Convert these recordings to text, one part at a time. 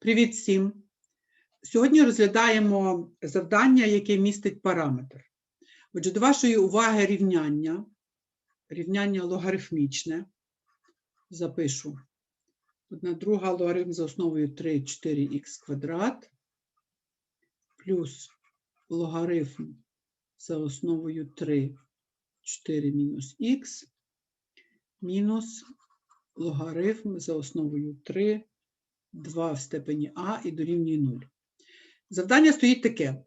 Привіт всім! Сьогодні розглядаємо завдання, яке містить параметр. Отже, до вашої уваги рівняння, рівняння логарифмічне. Запишу. Одна друга логарифм за основою 3, 4х квадрат плюс логарифм за основою 3, 4 мінус х мінус логарифм за основою 3, 2 в степені а і дорівнює 0. Завдання стоїть таке.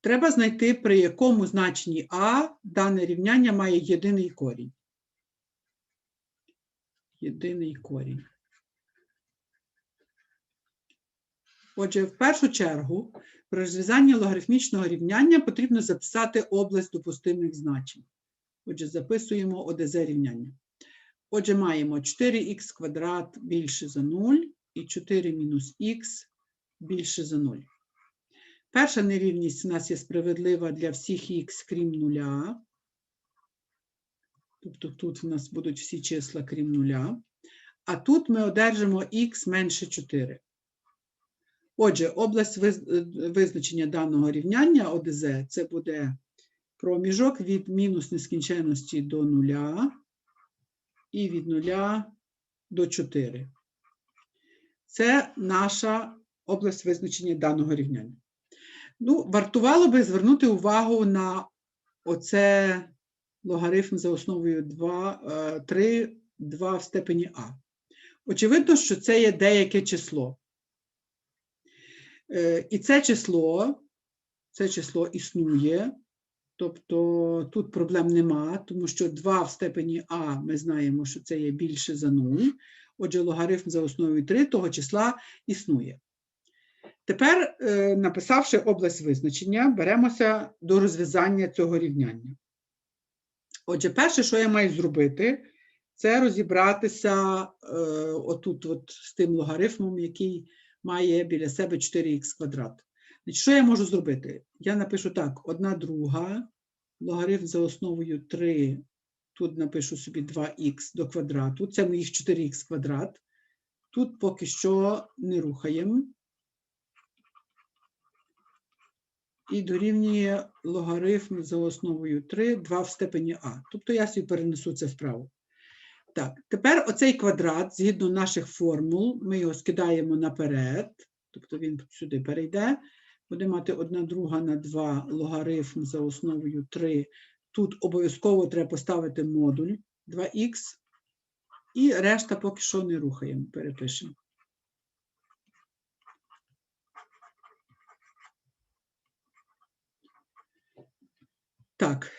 Треба знайти, при якому значенні а дане рівняння має єдиний корінь. Єдиний корінь. Отже, в першу чергу, при розв'язанні логарифмічного рівняння потрібно записати область допустимих значень. Отже, записуємо ОДЗ рівняння. Отже, маємо 4х квадрат більше за 0 і 4 мінус х більше за 0. Перша нерівність у нас є справедлива для всіх х, крім нуля. Тобто тут у нас будуть всі числа, крім нуля. А тут ми одержимо х менше 4. Отже, область визначення даного рівняння ОДЗ це буде проміжок від мінус нескінченності до нуля і від нуля до 4. Це наша область визначення даного рівняння. Ну, вартувало би звернути увагу на оце логарифм за основою 2, 3, 2 в степені А. Очевидно, що це є деяке число. Е, І це число, це число існує, тобто тут проблем нема, тому що 2 в степені А ми знаємо, що це є більше за 0. Отже, логарифм за основою 3 того числа існує. Тепер, е, написавши область визначення, беремося до розв'язання цього рівняння. Отже, перше, що я маю зробити, це розібратися е, отут от з тим логарифмом, який має біля себе 4х квадрат. Значить, що я можу зробити? Я напишу так: 1 друга, логарифм за основою 3, тут напишу собі 2х до квадрату, це моїх 4х квадрат. Тут поки що не рухаємо. І дорівнює логарифм за основою 3, 2 в степені а. Тобто я собі перенесу це вправо. Так, тепер оцей квадрат, згідно наших формул, ми його скидаємо наперед, тобто він сюди перейде. Буде мати 1 друга на 2 логарифм за основою 3. Тут обов'язково треба поставити модуль 2х. І решта поки що не рухаємо, перепишемо. Так,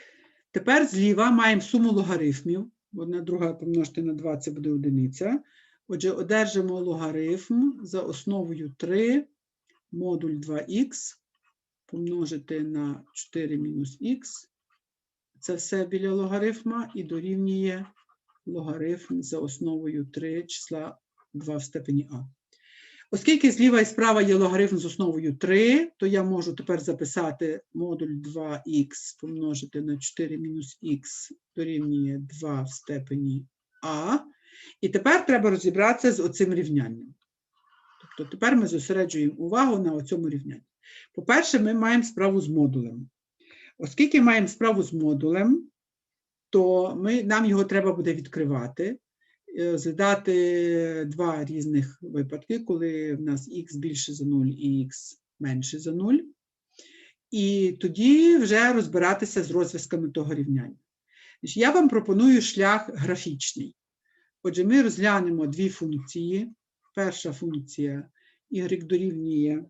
тепер зліва маємо суму логарифмів. Одна друга помножити на 2 це буде одиниця. Отже, одержимо логарифм за основою 3 модуль 2х помножити на 4 мінус х. Це все біля логарифма і дорівнює логарифм за основою 3 числа 2 в степені а. Оскільки зліва і справа є логарифм з основою 3, то я можу тепер записати модуль 2х помножити на 4 мінус х дорівнює 2 в степені а. І тепер треба розібратися з оцим рівнянням. Тобто тепер ми зосереджуємо увагу на цьому рівнянні. По-перше, ми маємо справу з модулем. Оскільки маємо справу з модулем, то ми, нам його треба буде відкривати, е, згадати два різних випадки, коли в нас х більше за 0 і х менше за 0. І тоді вже розбиратися з розв'язками того рівняння. Я вам пропоную шлях графічний. Отже, ми розглянемо дві функції. Перша функція y дорівнює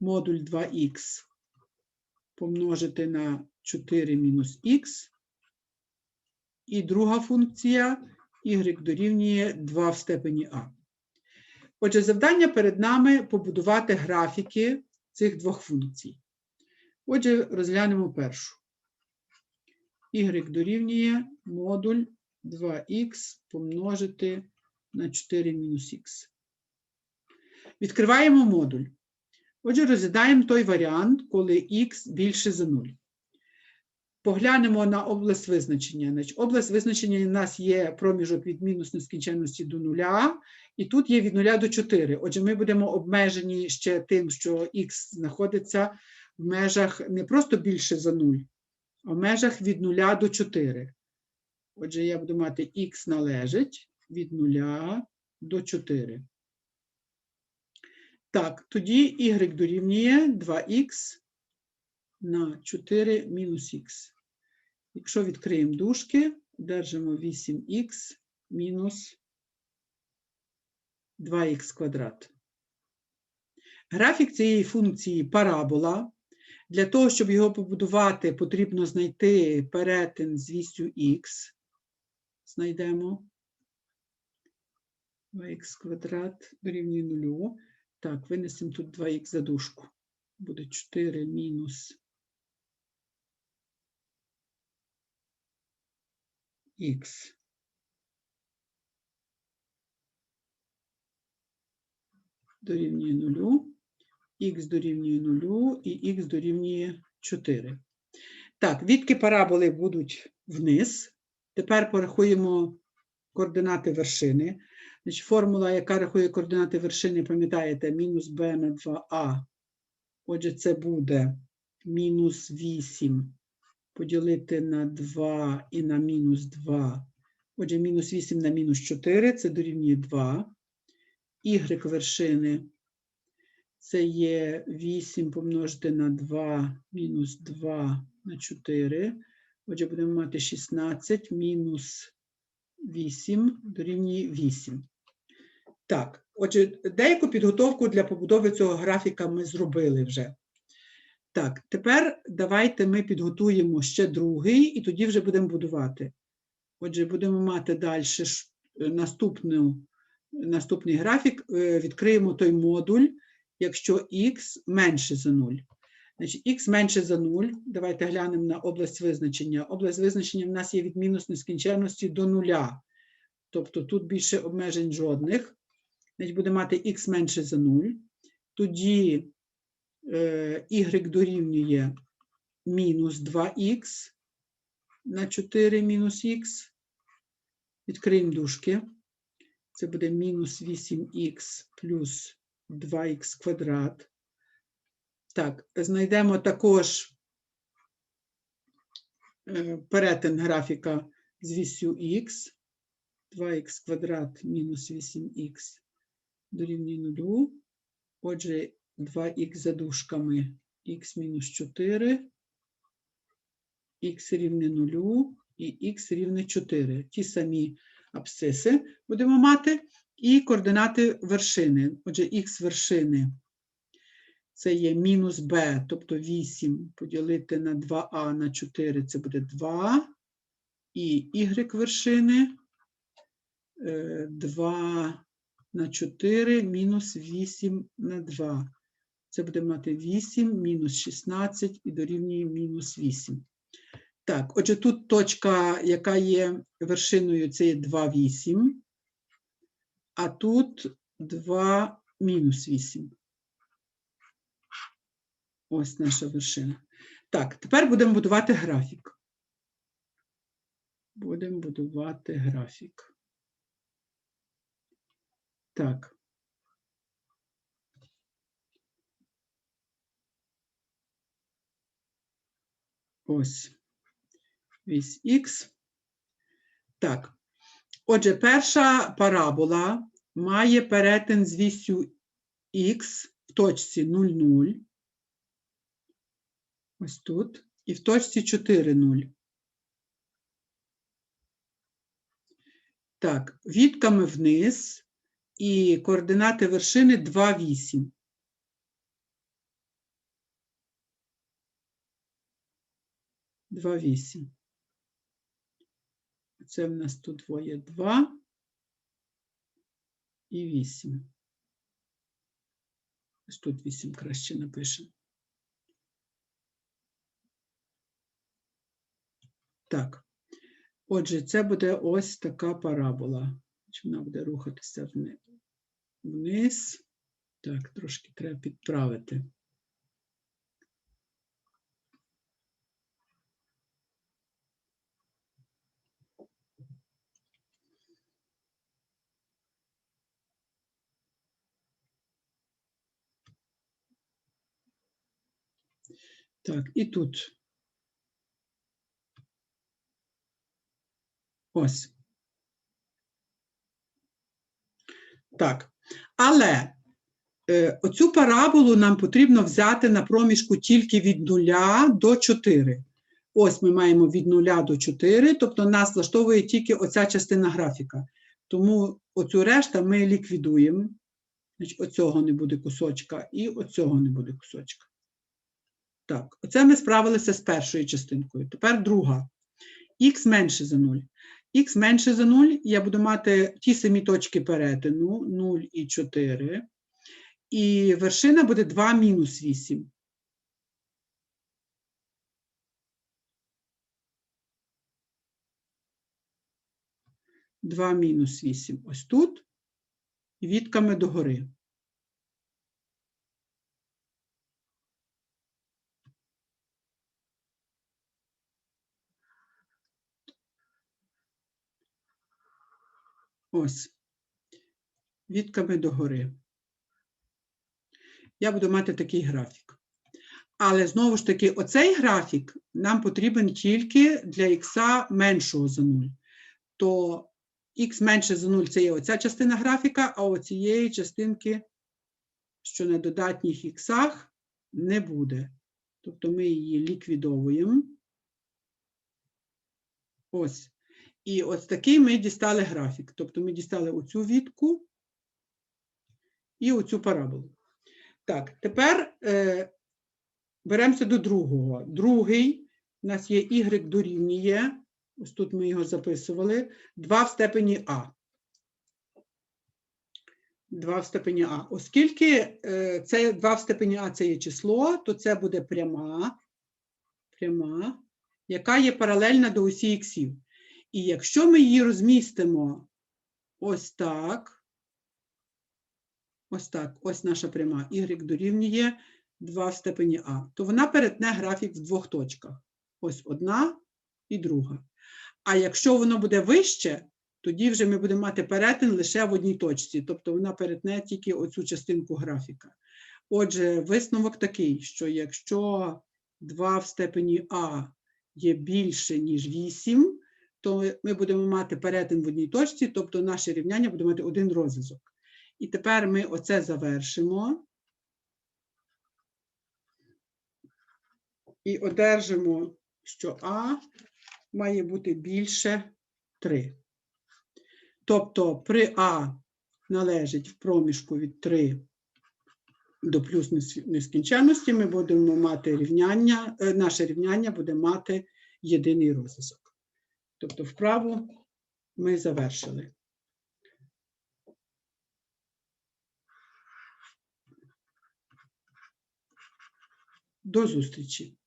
модуль 2х помножити на 4 мінус х. І друга функція y дорівнює 2 в степені а. Отже, завдання перед нами побудувати графіки цих двох функцій. Отже, розглянемо першу. y дорівнює модуль 2х помножити на 4 мінус х. Відкриваємо модуль. Отже, розглядаємо той варіант, коли х більше за 0. Поглянемо на область визначення. Значить, область визначення у нас є проміжок від мінус нескінченності до нуля, і тут є від нуля до 4. Отже, ми будемо обмежені ще тим, що х знаходиться в межах не просто більше за 0, а в межах від 0 до 4. Отже, я буду мати х належить від 0 до 4. Так, тоді y дорівнює 2х на 4 мінус х. Якщо відкриємо дужки, держимо 8х мінус 2х квадрат. Графік цієї функції парабола. Для того, щоб його побудувати, потрібно знайти перетин з вістю х. Знайдемо 2х квадрат дорівнює 0. Так, винесемо тут 2х за дужку. Буде 4 мінус х. Дорівнює 0, х дорівнює 0 і х дорівнює 4. Так, відки параболи будуть вниз. Тепер порахуємо координати вершини. Значить, формула, яка рахує координати вершини, пам'ятаєте, мінус b на 2а. Отже, це буде мінус 8 поділити на 2 і на мінус 2. Отже, мінус 8 на мінус 4 це дорівнює 2. Y вершини це є 8 помножити на 2 мінус 2 на 4. Отже, будемо мати 16 мінус 8 дорівнює 8. Так, отже, деяку підготовку для побудови цього графіка ми зробили вже. Так, тепер давайте ми підготуємо ще другий, і тоді вже будемо будувати. Отже, будемо мати далі наступну, наступний графік. Е, Відкриємо той модуль, якщо х менше за 0. Значить, х менше за 0. Давайте глянемо на область визначення. Область визначення в нас є від мінус нескінченності до нуля. Тобто тут більше обмежень жодних. Значить, буде мати х менше за 0. Тоді е, y дорівнює мінус 2х на 4 мінус х. Відкриємо дужки. Це буде мінус 8х плюс 2х квадрат. Так, знайдемо також е, перетин графіка з вісю х. 2х квадрат мінус 8х дорівнює 0. Отже, 2х за дужками х мінус 4, х рівне 0 і х рівне 4. Ті самі абсциси будемо мати. І координати вершини. Отже, х вершини це є мінус b, тобто 8 поділити на 2а на 4 це буде 2. І y вершини е, 2 на 4 мінус 8 на 2. Це буде мати 8 мінус 16 і дорівнює мінус 8. Так, отже, тут точка, яка є вершиною, це є 2, 8, а тут 2 мінус 8. Ось наша вершина. Так, тепер будемо будувати графік. Будемо будувати графік. Так. Ось вісь х. Так. Отже, перша парабола має перетин з вісю х в точці 0, 0. Ось тут. І в точці 4, 0. Так, відками вниз і координати вершини 2, 8. Два вісім. Це в нас тут двоє два і вісім. Ось тут вісім краще напишемо. Так. Отже, це буде ось така парабола. Чи Вона буде рухатися вниз. Так, трошки треба підправити. Так, і тут. Ось. Так. Але е, оцю параболу нам потрібно взяти на проміжку тільки від 0 до 4. Ось ми маємо від 0 до 4, тобто нас влаштовує тільки оця частина графіка. Тому оцю решту ми ліквідуємо. Значить, оцього не буде кусочка і оцього не буде кусочка. Так, оце ми справилися з першою частинкою. Тепер друга. Х менше за 0. Х менше за 0, я буду мати ті самі точки перетину 0 і 4. І вершина буде 2 мінус 8. Два мінус 8 ось тут, і відками догори. Ось. Відками догори. Я буду мати такий графік. Але знову ж таки, оцей графік нам потрібен тільки для х меншого за 0. То х менше за 0 це є оця частина графіка, а оцієї частинки, що на додатніх іксах, не буде. Тобто ми її ліквідовуємо. Ось. І ось такий ми дістали графік. Тобто ми дістали оцю відку і оцю параболу. Так, тепер е, беремося до другого. Другий у нас є y дорівнює, ось тут ми його записували, 2 в степені а. 2 в степені а. Оскільки е, це 2 в степені а це є число, то це буде пряма, пряма, яка є паралельна до осі іксів. І якщо ми її розмістимо ось так, ось так, ось наша пряма y дорівнює 2 в степені а, то вона перетне графік в двох точках. Ось одна і друга. А якщо воно буде вище, тоді вже ми будемо мати перетин лише в одній точці, тобто вона перетне тільки оцю частинку графіка. Отже, висновок такий, що якщо 2 в степені а є більше, ніж 8, то ми будемо мати перетин в одній точці, тобто наше рівняння буде мати один розв'язок. І тепер ми оце завершимо. І одержимо, що А має бути більше 3. Тобто при А належить в проміжку від 3 до плюс нескінченності, ми будемо мати рівняння, е, наше рівняння буде мати єдиний розв'язок. Тобто вправу ми завершили. До зустрічі!